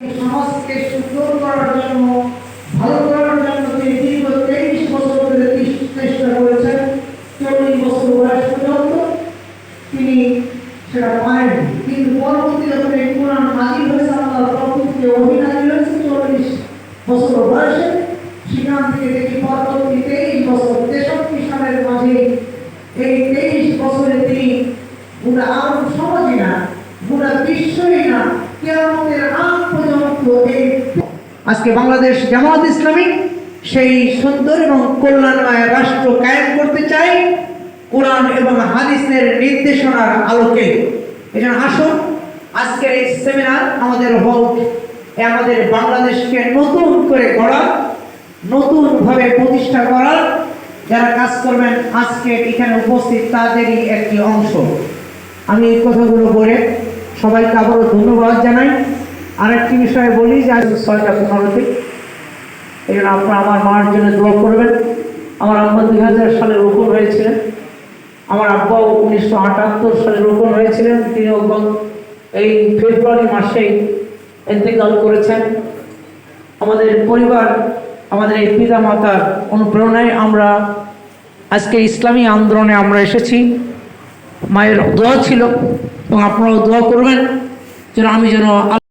সমাজকে সুন্দর করার জন্য, ভালো করার জন্য তিনি দীর্ঘ তেইশ বছর ধরে চেষ্টা করেছেন। চল্লিশ বছর বয়স পর্যন্ত তিনি সেটা পারেননি। কিন্তু পরবর্তী যখন এই কোরআন নাজিল হয়েছে পক্ষ থেকে অভিনাজিল হয়েছে চল্লিশ বছর বয়সে, সেখান থেকে দেখি পরবর্তী তেইশ বছর, তেষট্টি সালের মাঝে এই তেইশ বছরে তিনি গোটা আরব সমাজই না, গোটা বিশ্বই না পর্যন্ত এই আজকে বাংলাদেশ জামাত ইসলামী সেই সুন্দর এবং কল্যাণময় রাষ্ট্র কায়েম করতে চাই কোরআন এবং হাদিসের নির্দেশনার আলোকে। এখানে আসুন, আজকের এই সেমিনার আমাদের হোক আমাদের বাংলাদেশকে নতুন করে গড়া নতুনভাবে প্রতিষ্ঠা করার। যারা কাজ করবেন, আজকে এখানে উপস্থিত তাদেরই একটি অংশ। আমি এই কথাগুলো বলে সবাইকে আবারও ধন্যবাদ আরেকটি বিষয়ে বলি যে আজ ছয়টা পনেরোতে। এই জন্য আপনারা আমার মার জন্য দোয়া করবেন। আমার আব্বা দুই হাজার সালে রোপণ হয়েছিলেন। আমার আব্বাও উনিশশো আটাত্তর সালে রোপণ হয়েছিলেন। গত এই ফেব্রুয়ারি মাসেই ইন্তেকাল করেছেন। আমাদের পরিবার, আমাদের এই পিতা মাতার অনুপ্রেরণায় আমরা আজকে ইসলামী আন্দোলনে আমরা এসেছি। মায়ের দোয়া ছিল এবং আপনারাও দোয়া করবেন। যেন আমি যেন